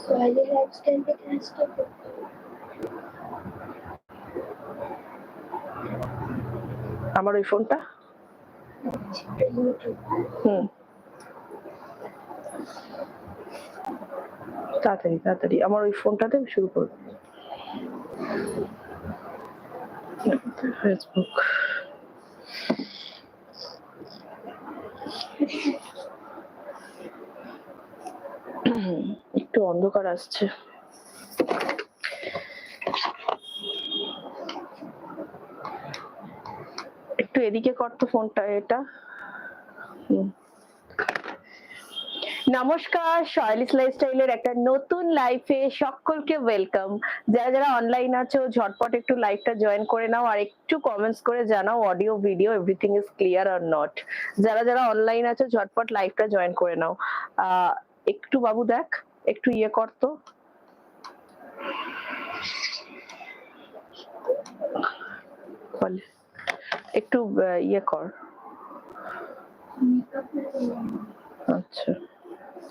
Swahili lifestyle থেকে আসতে আমার ওই ফোনটা? ইউটিউব হুম। তাড়াতাড়ি তাড়াতাড়ি। আমার ওই ফোনটাতে শুরু করব। ফেসবুক একটু অন্ধকার আসছে। একটু এদিকে কর তো ফোনটা এটা। হুম। নমস্কার শয়ালিস লাইফস্টাইলের একটা নতুন লাইফে সকলকে ওয়েলকাম যারা যারা অনলাইন আছো, ঝটপট একটু লাইভটা জয়েন করে নাও আর একটু কমেন্টস করে জানাও audio video everything is clear or not যারা যারা অনলাইন আছো, ঝটপট লাইভটা জয়েন করে নাও। একটু বাবু দেখ, একটু ইয়ে কর তো। বল। একটু ইয়ে কর। আচ্ছা।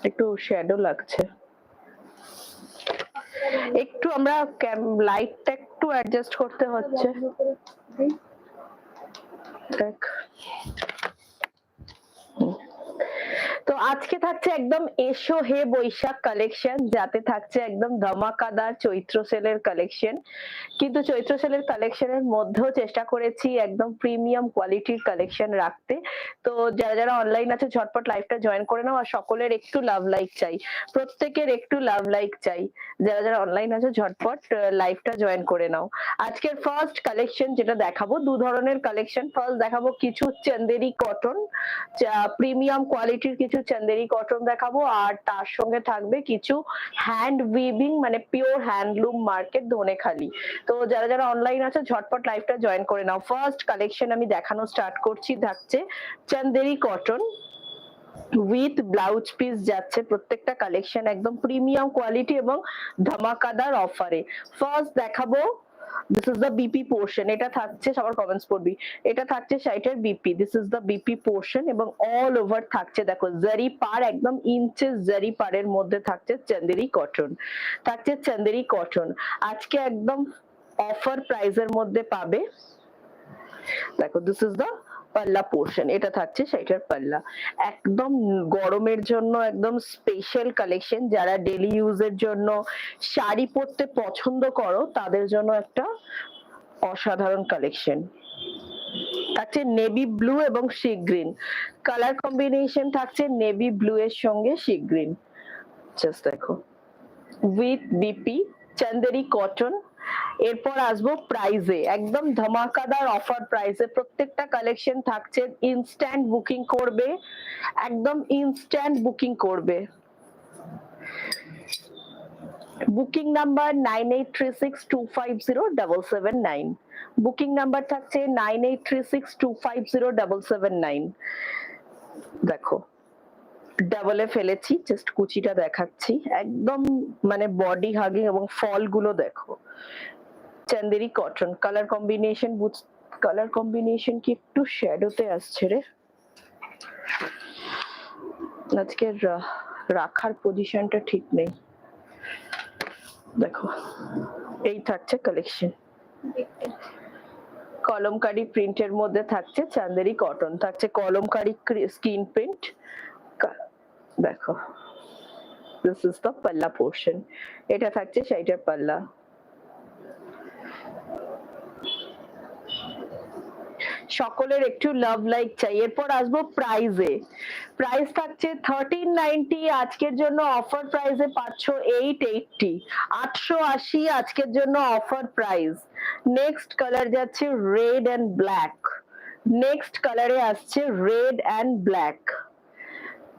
একটু শ্যাডো লাগছে। একটু আমরা লাইটটা একটু অ্যাডজাস্ট করতে হচ্ছে। দেখ। তো আজকে থাকছে একদম এসো হে বৈশাখ কালেকশন যাতে থাকছে একদম ধামাকাদার চৈত্র সেলের কালেকশন কিন্তু চৈত্র সেলের কালেকশনের মধ্যেও চেষ্টা করেছি একদম প্রিমিয়াম কোয়ালিটির কালেকশন রাখতে। তো যারা যারা অনলাইন আছে, ঝটপট লাইভটা জয়েন করে নাও। আর সকলের একটু লাভ লাইক চাই। প্রত্যেকের একটু লাভ লাইক চাই। যারা যারা অনলাইন আছে, ঝটপট লাইভটা জয়েন করে নাও। আজকের ফার্স্ট কালেকশন যেটা দেখাবো, দু ধরনের কালেকশন ফার্স্ট দেখাবো কিছু চন্দেরি কটন প্রিমিয়াম কোয়ালিটির কিছু চন্দেরি কটন দেখাবো আর তার সঙ্গে থাকবে কিছু হ্যান্ড উইভিং মানে পিওর হ্যান্ডলুম মার্কেট ধনেখালি। তো যারা যারা অনলাইন আছে, ঝটপট লাইভটা জয়েন করে নাও। ফার্স্ট কালেকশন আমি দেখানো স্টার্ট করছি, থাকছে Chanderi cotton with blouse piece যাচ্ছে প্রত্যেকটা কালেকশন একদম প্রিমিয়াম কোয়ালিটি এবং ধামাকাদার অফারে ফার্স্ট দেখাবো this is the BP portion এটা থাকছে, সবার কমেন্টস পড়বি। এটা থাকছে সাইটের BP this is the BP portion এবং অল ওভার থাকছে। দেখো জারি পার একদম ইঞ্চেস জারি পারের মধ্যে থাকছে চন্দেরি কটন থাকছে চন্দেরি কটন আজকে একদম অফার প্রাইসের মধ্যে পাবে। দেখো দিস ইজ দ্য পাল্লা পোর্শন এটা থাকছে সেটার পাল্লা। একদম গরমের জন্য একদম স্পেশাল কালেকশন যারা ডেলি ইউজের জন্য শাড়ি পরতে পছন্দ করো, তাদের জন্য একটা অসাধারণ কালেকশন থাকছে নেভি ব্লু এবং সি গ্রিন কালার কম্বিনেশন থাকছে নেভি ব্লু এর সঙ্গে সি গ্রিন জাস্ট দেখো। উইথ বিপি চান্দেরি কটন এরপর আসব প্রাইজে একদম ধামাকাদার অফার প্রাইসে প্রত্যেকটা কালেকশন থাকছে ইনস্ট্যান্ট বুকিং করবে, একদম ইনস্ট্যান্ট বুকিং করবে। Booking number nine eight three six two five zero double seven nine booking number থাকছে nine eight three six two five zero double seven nine দেখো ডাবলে ফেলেছি জাস্ট কুচিটা দেখাচ্ছি। একদম মানে বডি হাগিং এবং ফলগুলো দেখো। চান্দেরি কটন কালার কম্বিনেশন বুঝ কালার কম্বিনেশন কি একটু শ্যাডোতে আসছে রে? আজকে রাখার পজিশনটা ঠিক নেই। দেখো, এই থাকছে কালেকশন কলমকারি প্রিন্টের মধ্যে থাকছে চান্দেরি কটন থাকছে কলমকারি স্কিন প্রিন্ট দেখো দিস ইজ দ্য পাল্লা পোর্শন এটা থাকছে সেইটার পাল্লা। সকলের একটু লাভ লাইক চাই। এরপর আসব প্রাইজে প্রাইস থাকছে থার্টিন নাইনটি আজকের জন্য অফার প্রাইজে পাচ্ছ এইট এইটটি আটশো আশি আজকের জন্য অফার প্রাইস নেক্সট কালার যাচ্ছে রেড অ্যান্ড ব্ল্যাক নেক্সট কালারে আসছে রেড অ্যান্ড ব্ল্যাক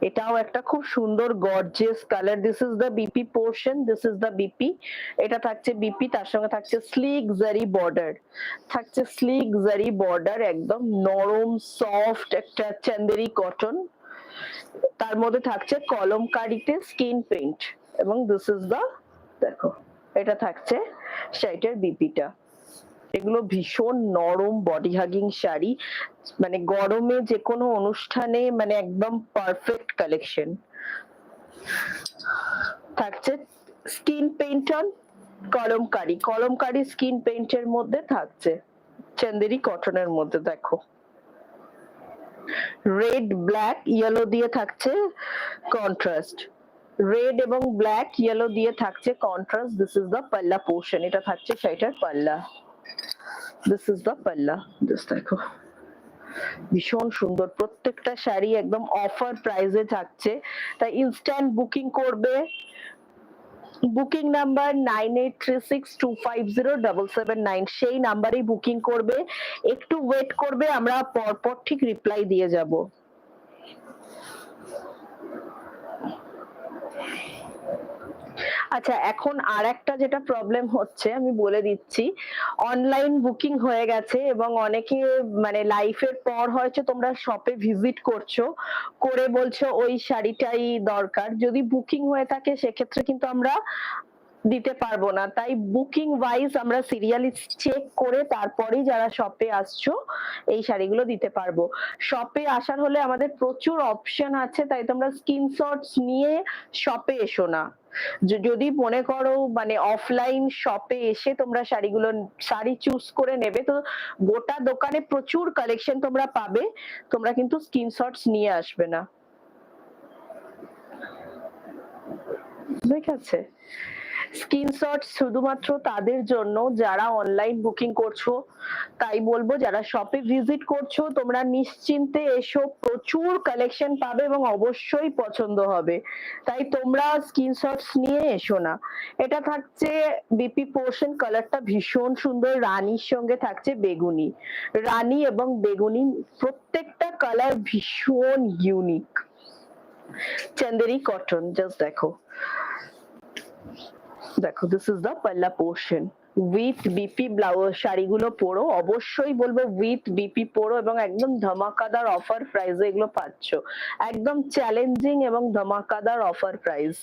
এটাও একটা খুব সুন্দর gorgeous colour this is the BP portion this is the BP এটা থাকছে বিপি তার সঙ্গে থাকছে স্লিক জারি বর্ডার থাকছে স্লিক জারি বর্ডার একদম নরম সফট একটা চান্দেরি কটন তার মধ্যে থাকছে কলমকারিতে স্কিন পেইন্ট এবং দিস ইজ দ্য দেখো, এটা থাকছে শাড়িটার বিপিটা এগুলো ভীষণ নরম বডি হাগিং শাড়ি। মানে গরমে যে কোনো অনুষ্ঠানে মানে একদম পারফেক্ট কালেকশন থাকছে screen paint on kalamkari. Kalamkari screen পেইন্টের মধ্যে থাকছে। চান্দেরি কটনের মধ্যে, দেখো। রেড ব্ল্যাক ইয়েলো দিয়ে থাকছে কন্ট্রাস্ট রেড এবং ব্ল্যাক ইয়েলো দিয়ে থাকছে কন্ট্রাস্ট দিস ইজ দ্য পাল্লা পোর্শন এটা থাকছে সেটার পাল্লা। দিস ইজ দ্য পাল্লা জাস্ট দেখো। ভীষণ সুন্দর। প্রত্যেকটা শাড়ি একদম অফার প্রাইসে থাকছে। তাই ইনস্ট্যান্ট বুকিং করবে। Booking number nine eight three six two five zero double seven nine সেই নাম্বারেই বুকিং করবে। একটু ওয়েট করবে, আমরা পরপর ঠিক রিপ্লাই দিয়ে যাব। আচ্ছা এখন আর একটা যেটা প্রবলেম হচ্ছে, আমি বলে দিচ্ছি। অনলাইন বুকিং হয়ে গেছে এবং অনেকে মানে লাইফের পর হয়তো তোমরা শপে ভিজিট করছ, করে বলছো, ওই শাড়িটাই দরকার। যদি বুকিং হয়ে থাকে, সেক্ষেত্রে কিন্তু আমরা দিতে পারব না। তাই বুকিং ওয়াইজ আমরা সিরিয়ালি চেক করে তারপরেই যারা শপে আসছো, এই শাড়িগুলো দিতে পারব। শপে আসার হলে আমাদের প্রচুর অপশন আছে, তাই তোমরা স্ক্রিনশটস নিয়ে শপে এসো না। যদি মনে করো মানে অফলাইন শপে এসে তোমরা শাড়িগুলো শাড়ি চুজ করে নেবে, তো গোটা দোকানে প্রচুর কালেকশন তোমরা পাবে, তোমরা কিন্তু স্ক্রিনশটস নিয়ে আসবে না। ঠিক আছে? স্ক্রিনশট শুধুমাত্র তাদের জন্য যারা অনলাইন বুকিং করছ। তাই বলব, যারা শপে ভিজিট করছ, তোমরা নিশ্চিন্তে এসো, প্রচুর কালেকশন পাবে এবং অবশ্যই পছন্দ হবে। তাই তোমরা স্ক্রিনশটস নিয়ে এসো না। এটা থাকছে বিপি পোর্শন কালারটা ভীষণ সুন্দর, রানীর সঙ্গে থাকছে বেগুনি। রানী এবং বেগুনি প্রত্যেকটা কালার ভীষণ ইউনিক চান্দেরি কটন জাস্ট দেখো। দেখো দিস ইজ দ্য পাল্লা পোর্শন উইথ বিপি ব্লাউজ শাড়িগুলো পরো, অবশ্যই বলব উইথ বিপি পরো এবং একদম ধমাকাদার অফার প্রাইসে এগুলো পাচ্ছ। একদম চ্যালেঞ্জিং এবং ধমাকাদার অফার প্রাইস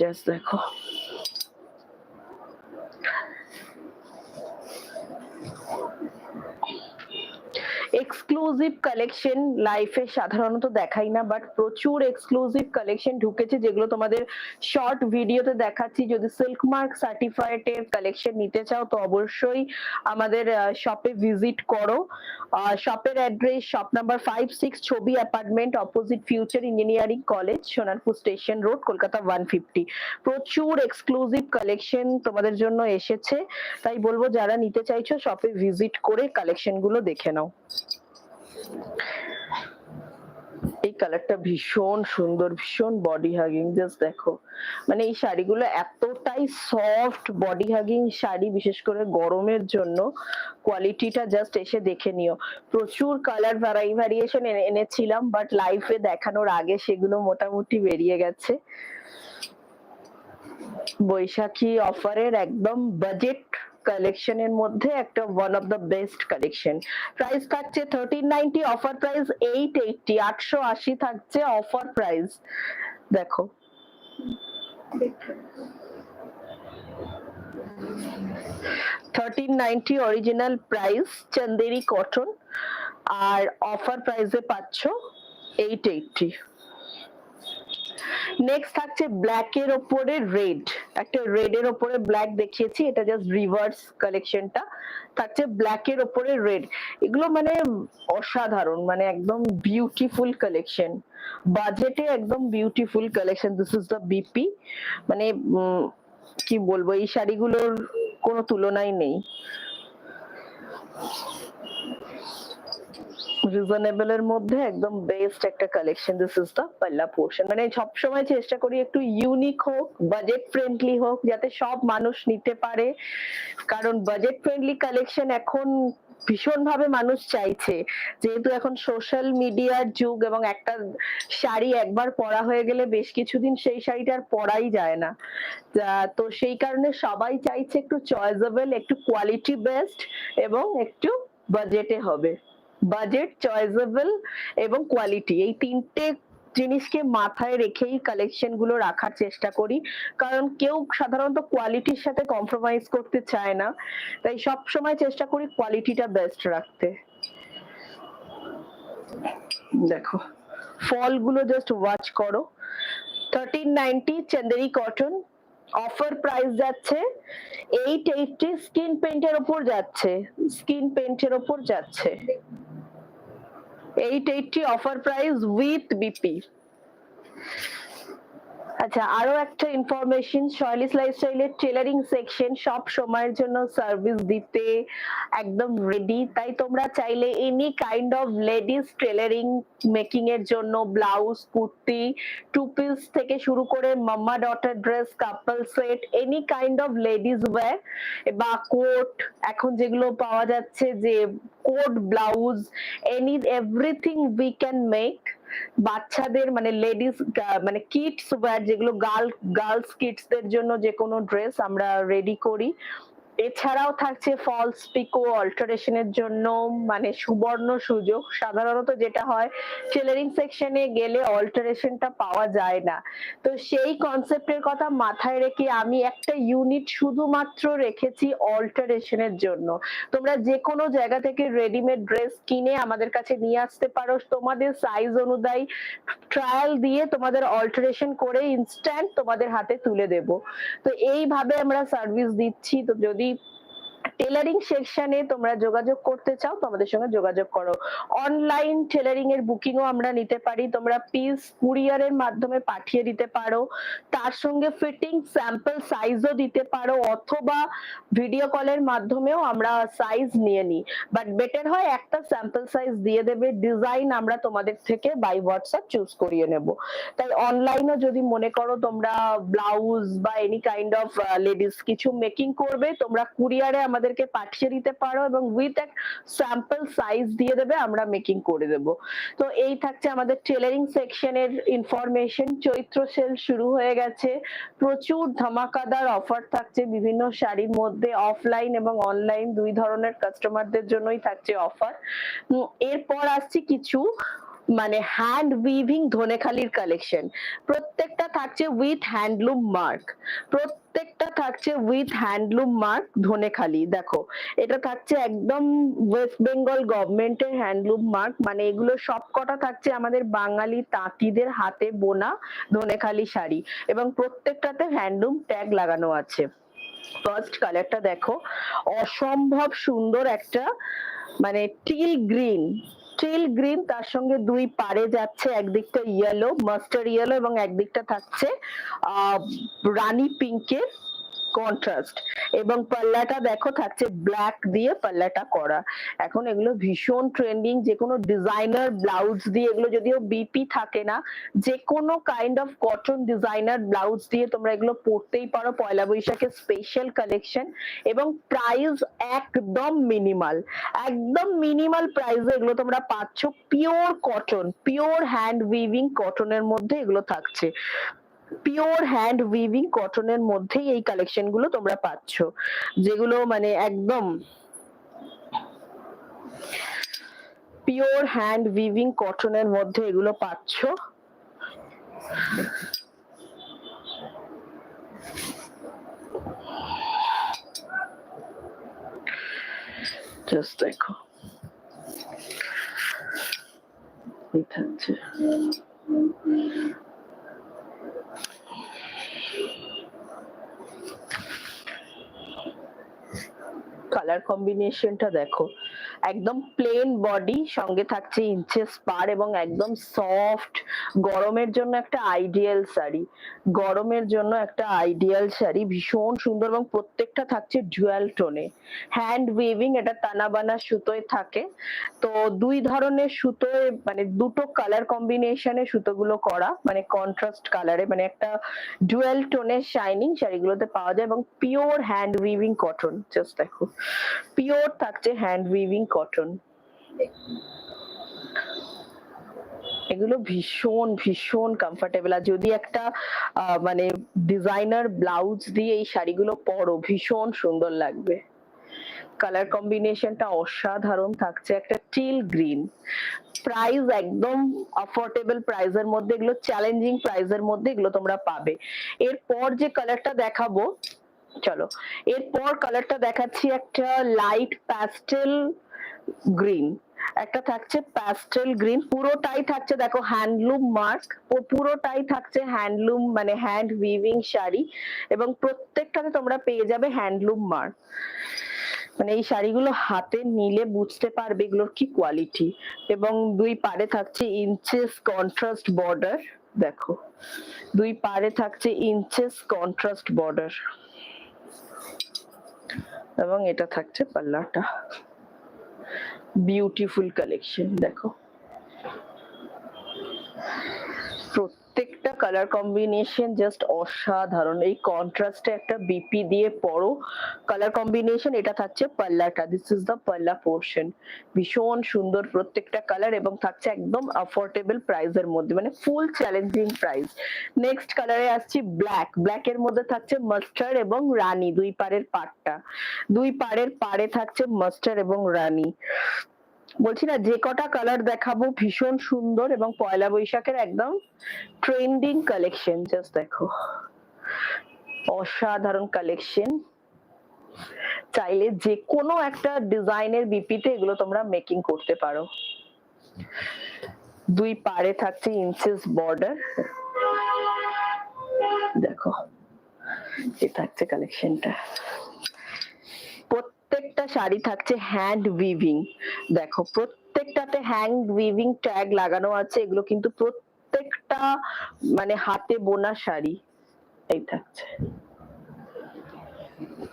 জাস্ট দেখো। এক্সক্লুসিভ কালেকশন লাইফে সাধারণত দেখাই না বাট প্রচুর এক্সক্লুসিভ কালেকশন ঢুকেছে যেগুলো তোমাদের শর্ট ভিডিওতে দেখাচ্ছি। যদি সিল্ক মার্ক সার্টিফাইড এর কালেকশন নিতে চাও, তো অবশ্যই আমাদের শপে ভিজিট করো। শপের address shop number five six Chhabi apartment opposite future engineering college Sonarpur station road Kolkata one fifty প্রচুর এক্সক্লুসিভ কালেকশন তোমাদের জন্য এসেছে। তাই বলব, যারা নিতে চাইছো শপে ভিজিট করে কালেকশনগুলো দেখে নাও। এই কালারটা ভীষণ সুন্দর, ভীষণ বডি হাগিং জাস্ট দেখো। মানে এই শাড়িগুলো এতটাই সফট বডি হাগিং শাড়ি, বিশেষ করে গরমের জন্য। কোয়ালিটিটা জাস্ট এসে দেখে নিও। প্রচুর কালার ভ্যারাই ভ্যারিয়েশন এনেছিলাম বাট লাইফে দেখানোর আগে সেগুলো মোটামুটি বেরিয়ে গেছে। বৈশাখী অফারের একদম বাজেট কালেকশনের মধ্যে একটা one of the best collection price থাকছে thirteen ninety offer price eight eighty আটশো আশি থাকছে অফার প্রাইস দেখো। Thirteen ninety original price Chanderi cotton আর অফার প্রাইসে পাচ্ছ এইট এইটটি নেক্সট থাকছে ব্ল্যাক এর ওপরে রেড একটা রেড এর ওপরে ব্ল্যাক দেখিয়েছি, এটা জাস্ট রিভার্স কালেকশনটা থাকছে ব্ল্যাক এর ওপরে রেড এগুলো মানে অসাধারণ মানে একদম বিউটিফুল কালেকশন বাজেটে একদম beautiful collection this is the BP মানে কি বলব, এই শাড়িগুলোর কোনো তুলনাই নেই। রিজনেবল এর মধ্যে একদম বেস্ট একটা কালেকশন দিস ইজ দ্য পাল্লা পোর্শন মানে সবসময় চেষ্টা করি একটু ইউনিক হোক বাজেট ফ্রেন্ডলি হোক, যাতে সব মানুষ নিতে পারে। কারণ বাজেট ফ্রেন্ডলি কালেকশন এখন ভীষণভাবে মানুষ চাইছে। যেহেতু এখন সোশ্যাল মিডিয়ার যুগ এবং একটা শাড়ি একবার পরা হয়ে গেলে বেশ কিছুদিন সেই শাড়িটা আর পরাই যায় না। তো সেই কারণে সবাই চাইছে একটু চয়েসেবল একটু কোয়ালিটি বেস্ট এবং একটু বাজেটে হবে। বাজেট চয়েসেবল এবং কোয়ালিটি এই তিনটে জিনিসকে মাথায় রেখেই কালেকশনগুলো রাখার চেষ্টা করি। কারণ কেউ সাধারণত কোয়ালিটির সাথে কম্প্রোমাইজ করতে চায় না। তাই সব সময় চেষ্টা করি কোয়ালিটিটা বেস্ট রাখতে। দেখো ফলগুলো জাস্ট ওয়াচ করো। Thirteen ninety Chanderi cotton offer price যাচ্ছে। এইট এইটটি স্কিন পেন্টের ওপর যাচ্ছে। স্কিন পেন্টের ওপর যাচ্ছে। Eight eighty offer price with BP আচ্ছা আরও একটা ইনফরমেশন শৈলিস লাইফস্টাইলের টেলারিং সেকশন সব সময়ের জন্য সার্ভিস দিতে একদম রেডি তাই তোমরা চাইলে any kind of ladies tailoring making এর জন্য ব্লাউজ কুর্তি টু পিস থেকে শুরু করে mamma daughter dress couple set any kind of ladies wear বা কোট এখন যেগুলো পাওয়া যাচ্ছে যে coat blouse any everything we can make বাচ্চাদের মানে লেডিস মানে কিটস ওয়্যার যেগুলো গার্ল গার্লস কিডসদের জন্য যে কোনো ড্রেস আমরা রেডি করি। এছাড়াও থাকছে ফলস পিকো অল্টারেশনের জন্য মানে সুবর্ণ সুযোগ। সাধারণত যেটা হয় টেলারিং সেকশনে গেলে অল্টারেশনটা পাওয়া যায় না। তো সেই কনসেপ্টের কথা মাথায় রেখে আমি একটা ইউনিট শুধুমাত্র রেখেছি অল্টারেশনের জন্য। তোমরা যে কোনো জায়গা থেকে রেডিমেড ড্রেস কিনে আমাদের কাছে নিয়ে আসতে পারো। তোমাদের সাইজ অনুযায়ী ট্রায়াল দিয়ে তোমাদের অল্টারেশন করে ইনস্ট্যান্ট তোমাদের হাতে তুলে দেব। তো এইভাবে আমরা সার্ভিস দিচ্ছি। তো যদি be টেলারিং সেকশনে তোমরা যোগাযোগ করতে চাও, তো আমাদের সঙ্গে যোগাযোগ করো। অনলাইন টেলারিং এর বুকিংও আমরা নিতে পারি, তোমরা পিস কুরিয়ারের মাধ্যমে পাঠিয়ে দিতে পারো। তার সঙ্গে ফিটিং স্যাম্পল সাইজও দিতে পারো, অথবা ভিডিও কলের মাধ্যমেও আমরা সাইজ নিয়ে নিই। বাট বেটার হয় একটা স্যাম্পল সাইজ দিয়ে দেবে ডিজাইন আমরা তোমাদের থেকে বাই হোয়াটসঅ্যাপ চুজ করিয়ে নেব। তাই অনলাইনও যদি মনে করো তোমরা ব্লাউজ বা এনি কাইন্ড অফ লেডিস কিছু মেকিং করবে, তোমরা কুরিয়ারে আমাদেরকে পাঠিয়ে দিতে পারো এবং উইথ এক স্যাম্পল সাইজ দিয়ে দেবে, আমরা মেকিং করে দেব। তো এই থাকছে আমাদের টেলারিং সেকশনের ইনফরমেশন চৈত্র সেল শুরু হয়ে গেছে। প্রচুর ধামাকাদার অফার থাকছে। বিভিন্ন শাড়ির মধ্যে অফলাইন এবং অনলাইন দুই ধরনের কাস্টমারদের জন্যই থাকছে অফার এরপর আসছে কিছু মানে হ্যান্ড উইভিং ধনেখালির কালেকশন প্রত্যেকটা থাকছে উইথ হ্যান্ডলুম মার্ক প্রত্যেকটা থাকছে উইথ হ্যান্ডলুম মার্ক ধনেখালি। দেখো, এটা থাকছে একদম ওয়েস্ট বেঙ্গল গভর্নমেন্টের হ্যান্ডলুম মার্ক মানে এগুলো সবকটা থাকছে আমাদের বাঙালি তাঁতিদের হাতে বোনা ধনেখালি শাড়ি। এবং প্রত্যেকটাতে হ্যান্ডলুম ট্যাগ লাগানো আছে। ফার্স্ট কালারটা দেখো, অসম্ভব সুন্দর একটা মানে টিল গ্রিন টিল গ্রিন, তার সঙ্গে দুই পারে যাচ্ছে, একদিকটা ইয়েলো মাস্টার ইয়েলো এবং একদিকটা থাকছে রানী পিঙ্কের কন্ট্রাস্ট এবং পাল্লাটা দেখো থাকছে ব্ল্যাক দিয়ে পাল্লাটা করা। এখন এগুলো ভীষণ ট্রেন্ডিং যে কোনো ডিজাইনার ব্লাউজ দিয়ে, এগুলো যদিও বিপি থাকে না, যে কোনো kind of cotton designer blouse দিয়ে তোমরা এগুলো পরতেই পারো। পয়লা বৈশাখের স্পেশাল কালেকশন এবং প্রাইস একদম মিনিমাল একদম মিনিমাল প্রাইসে এগুলো তোমরা পাচ্ছ। Pure cotton pure hand weaving কটনের মধ্যে এগুলো থাকছে। পিওর হ্যান্ড উইভিং কটনের মধ্যেই এই কালেকশনগুলো তোমরা পাচ্ছ। যেগুলো মানে একদম পিওর হ্যান্ড উইভিং কটনের মধ্যে এগুলো পাচ্ছ। দেখো। থাকছে। কালার কম্বিনেশনটা দেখো। একদম প্লেন বডি সঙ্গে থাকছে ইঞ্চেস পার এবং একদম সফট গরমের জন্য একটা আইডিয়াল শাড়ি। গরমের জন্য একটা আইডিয়াল শাড়ি, ভীষণ সুন্দর এবং প্রত্যেকটা থাকছে ডুয়াল টোনে হ্যান্ড উইভিং এটা তানাবানা সুতোয় থাকে। তো দুই ধরনের সুতোয় মানে দুটো কালার কম্বিনেশনে সুতোগুলো করা মানে কন্ট্রাস্ট কালারে মানে একটা ডুয়াল টোনের শাইনিং শাড়িগুলোতে পাওয়া যায় এবং pure hand weaving cotton just দেখো। পিওর থাকছে হ্যান্ড উইভিং কটন এগুলো ভীষণ ভীষণ কমফোর্টেবল আর যদি একটা মানে ডিজাইনার ব্লাউজ দিয়ে এই শাড়িগুলো পরো, ভীষণ সুন্দর লাগবে। কালার কম্বিনেশনটা অসাধারণ থাকছে, একটা স্টিল গ্রিন প্রাইস একদম অফোর্ডেবল প্রাইসের মধ্যে, এগুলো চ্যালেঞ্জিং প্রাইসের মধ্যে এগুলো তোমরা পাবে। এরপর যে কালারটা দেখাবো, চলো। এরপর কালারটা দেখাচ্ছি একটা লাইট প্যাস্টেল গ্রিন একটা থাকছে প্যাস্টেল গ্রিন পুরোটাই থাকছে দেখো হ্যান্ডলুম মার্ক পুরোটাই থাকছে হ্যান্ডলুম মানে হ্যান্ড উইভিং শাড়ি এবং প্রত্যেকটাতে তোমরা পেয়ে যাবে হ্যান্ডলুম মার্ক মানে এই শাড়িগুলো হাতে নিলে বুঝতে পারবে এগুলোর কি কোয়ালিটি এবং দুই পারে থাকছে ইঞ্চেস কন্ট্রাস্ট বর্ডার দেখো। দুই পারে থাকছে ইঞ্চেস কন্ট্রাস্ট বর্ডার এবং এটা থাকছে পাল্লাটা। বিউটিফুল কালেকশন দেখো প্রত্যেকটা কালার কম্বিনেশন জাস্ট অসাধারণ। এই কন্ট্রাস্টে একটা বিপি দিয়ে পড়ো। কালার কম্বিনেশন এটা থাকছে পাল্লাটা। দিস ইজ দ্য পাল্লা পোর্শন ভীষণ সুন্দর প্রত্যেকটা কালার এবং থাকছে একদম অফোর্ডেবল প্রাইসের মধ্যে মানে ফুল চ্যালেঞ্জিং প্রাইস নেক্সট কালারে আসছি ব্ল্যাক ব্ল্যাক এর মধ্যে থাকছে মাস্টার্ড এবং রানী, দুই পাড়ের পাড়টা। দুই পাড়ের পাড়ে থাকছে মাস্টার্ড এবং রানী। বলছি না, যে কটা কালার দেখাবো ভীষণ সুন্দর এবং পয়লা বৈশাখের একদম ট্রেন্ডিং কালেকশন জাস্ট দেখো। অসাধারণ কালেকশন চাইলে যে কোনো একটা ডিজাইনের বিপিতে এগুলো তোমরা মেকিং করতে পারো। দুই পাড়ে থাকছে ইঞ্চেস বর্ডার দেখো, এ থাকছে কালেকশনটা প্রত্যেকটা শাড়ি থাকছে হ্যান্ড উইভিং দেখো, প্রত্যেকটাতে হ্যান্ড উইভিং ট্যাগ লাগানো আছে, এগুলো কিন্তু প্রত্যেকটা মানে হাতে বোনা শাড়ি। এই থাকছে।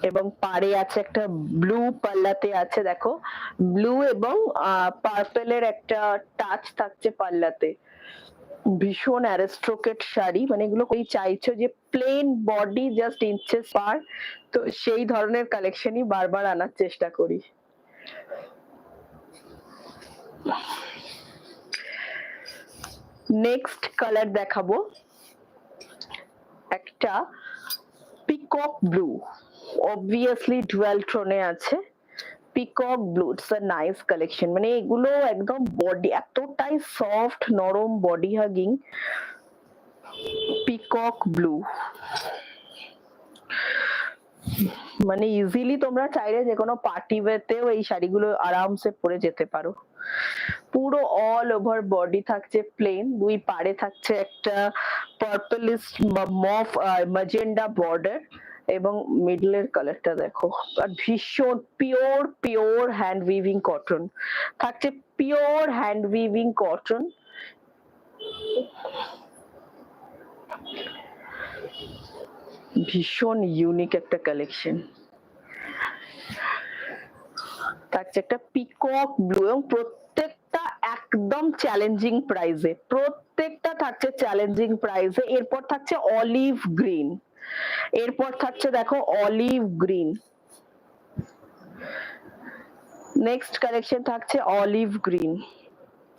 এবং পাড়ে আছে একটা ব্লু পাল্লাতে আছে, দেখো। ব্লু এবং পার্পেলের একটা টাচ থাকছে পাল্লাতে। ভীষণ অ্যারেস্ট্রোকেট শাড়ি মানে এগুলো ওই চাইছো যে plain body just inches per. তো সেই ধরনের কালেকশনই বারবার আনার চেষ্টা করি। নেক্সট কালার দেখাবো। একটা পিকক ব্লু অবভিয়াসলি ডুয়াল টোনে আছে। Peacock blue it's a nice collection মানে এগুলো একদম বডি এতটাই সফট নরম বডি হাগিং পিকক ব্লু মানে ইজিলি তোমরা চাইলে যে কোনো পার্টি ওয়েতেও এই শাড়িগুলো আরামসে পরে যেতে পারো। পুরো অল ওভার বডি থাকছে প্লেন দুই পাড়ে থাকছে একটা পার্পলিশ মফ ম্যাজেন্ডা বর্ডার এবং মিডলের কালারটা দেখো। আর ভীষণ pure pure hand weaving cotton থাকছে পিওর হ্যান্ড উইভিং কটন ভীষণ ইউনিক একটা কালেকশন থাকছে একটা পিকক ব্লু এবং প্রত্যেকটা একদম চ্যালেঞ্জিং প্রাইসে প্রত্যেকটা থাকছে চ্যালেঞ্জিং প্রাইজে এরপর থাকছে অলিভ গ্রিন এরপর থাকছে দেখো অলিভ গ্রিন নেক্সট কালেকশন থাকছে অলিভ গ্রিন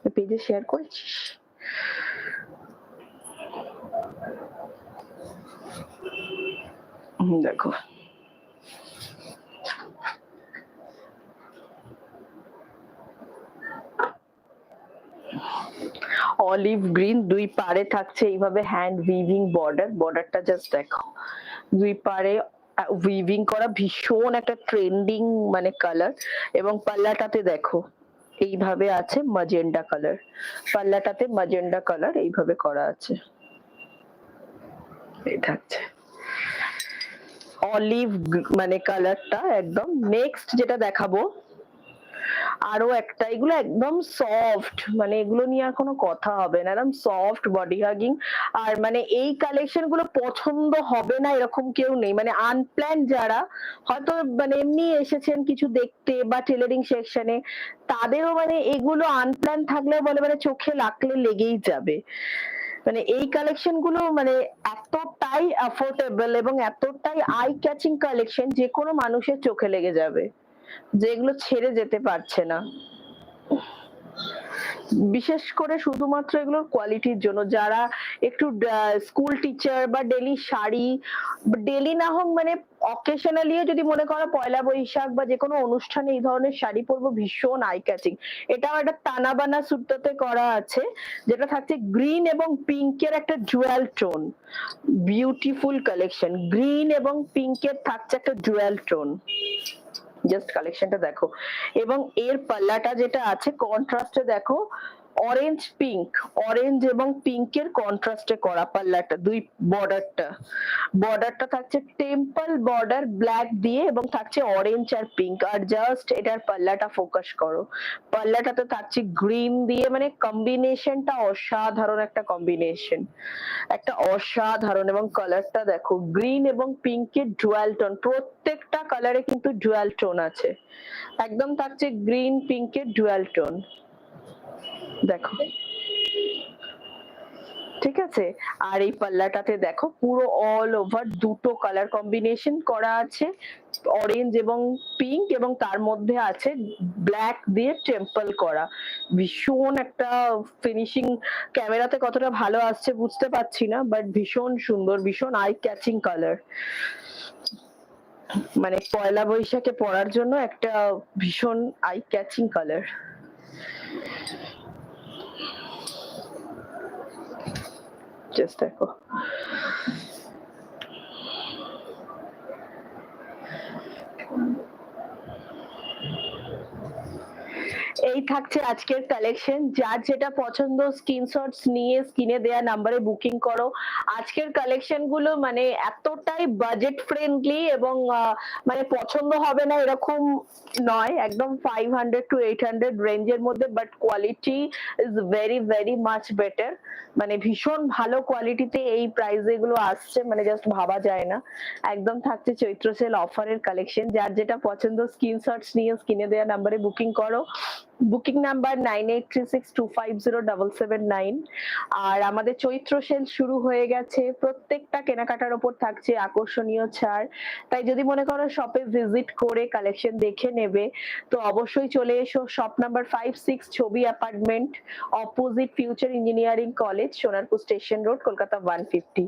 পেজে শেয়ার করেছিস? দেখো। অলিভ গ্রিন দুই পাড়ে থাকছে, এইভাবে হ্যান্ড উইভিং বর্ডার বর্ডারটা জাস্ট দেখো। দুই পাড়ে উইভিং করা ভীষণ একটা ট্রেন্ডিং মানে কালার এবং পাল্লাটাতে দেখো, এইভাবে আছে মাজেন্ডা কালার পাল্লাটাতে মাজেন্ডা কালার এইভাবে করা আছে। এই থাকছে। অলিভ মানে কালারটা একদম নেক্সট যেটা দেখাবো আরও একটা, এগুলো একদম সফট মানে এগুলো নিয়ে আর কোনো কথা হবে না, একদম সফট বডি হাগিং আর মানে এই কালেকশনগুলো পছন্দ হবে না এরকম কেউ নেই মানে আনপ্ল্যান যারা, হয়তো মানে এমনি এসেছেন কিছু দেখতে বা টেলারিং সেকশনে তাদেরও মানে এগুলো আনপ্ল্যান থাকলে বলে মানে চোখে লাগলে লেগেই যাবে। মানে এই কালেকশনগুলো মানে এতটাই অ্যাফোর্ডেবল এবং এতটাই আই ক্যাচিং কালেকশন যে কোনো মানুষের চোখে লেগে যাবে। যেগুলো ছেড়ে যেতে পারছে না। বিশেষ করে শুধুমাত্র এগুলোর কোয়ালিটির জন্য যারা একটু স্কুল টিচার বা ডেলি শাড়ি ডেলি না হোক মানে অকেশনালিও যদি মনে করো পয়লা বৈশাখ বা যে কোনো অনুষ্ঠানে এই ধরনের শাড়ি পরবো ভীষণ আই ক্যাচিং এটাও একটা তানাবানা সুতোতে করা আছে, যেটা থাকছে গ্রিন এবং পিঙ্কের একটা jewel tone beautiful collection green এবং পিঙ্কের থাকছে একটা জুয়েল টোন জাস্ট কালেকশনটা দেখো। এবং এর পাল্লাটা যেটা আছে কন্ট্রাস্টে দেখো অরেঞ্জ পিঙ্ক অরেঞ্জ এবং পিঙ্কের কন্ট্রাস্টে করা পাল্লাটা, দুই বর্ডারটা বর্ডারটা থাকছে টেম্পল বর্ডার ব্ল্যাক দিয়ে এবং থাকছে অরেঞ্জ আর পিঙ্ক আর জাস্ট এটার পাল্লাটা ফোকাস করো। পাল্লাটাতে থাকছে গ্রিন দিয়ে মানে কম্বিনেশনটা অসাধারণ একটা কম্বিনেশন একটা অসাধারণ এবং কালারটা দেখো গ্রিন এবং পিঙ্কের ডুয়াল টোন প্রত্যেকটা কালারে কিন্তু ডুয়াল টোন আছে। একদম থাকছে গ্রিন পিঙ্কের ডুয়াল টোন দেখো। ঠিক আছে? আর এই পাল্লাটাতে দেখো, পুরো অল ওভার দুটো কালার কম্বিনেশন করা আছে। অরেঞ্জ এবং পিঙ্ক এবং তার মধ্যে আছে ব্ল্যাক দিয়ে টেম্পল করা। ভীষণ একটা ফিনিশিং ক্যামেরাতে কতটা ভালো আসছে বুঝতে পারছি না বাট ভীষণ সুন্দর, ভীষণ আই ক্যাচিং কালার মানে পয়লা বৈশাখে পরার জন্য একটা ভীষণ আই ক্যাচিং কালার জাস্ট দেখো এই থাকছে আজকের কালেকশন যার যেটা পছন্দ স্ক্রিনশটস নিয়ে স্ক্রিনে দেয়া নাম্বারে বুকিং করো। আজকের কালেকশনগুলো মানে এতটাই বাজেট ফ্রেন্ডলি এবং মানে পছন্দ হবে না এরকম নয়। একদম five hundred to eight hundred রেঞ্জের মধ্যে but quality is very very much better মানে ভীষণ ভালো কোয়ালিটিতে এই প্রাইস এগুলো আসছে মানে জাস্ট ভাবা যায় না। একদম থাকছে চৈত্র সেল অফারের কালেকশন যার যেটা পছন্দ স্ক্রিনশটস নিয়ে স্ক্রিনে দেওয়া নাম্বারে বুকিং করো। Booking number nine eight three six two five zero double seven nine আর আমাদের চৈত্র সেল শুরু হয়ে গেছে। প্রত্যেকটা কেনাকাটার ওপর থাকছে আকর্ষণীয় ছাড়। তাই যদি মনে করো শপে ভিজিট করে কালেকশন দেখে নেবে, তো অবশ্যই চলে এসো shop number five six Chhabi apartment opposite future engineering college Sonarpur station road Kolkata one fifty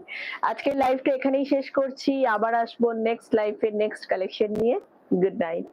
আজকের লাইভটা এখানেই শেষ করছি। আবার আসব নেক্সট লাইফের নেক্সট কালেকশন নিয়ে। Good night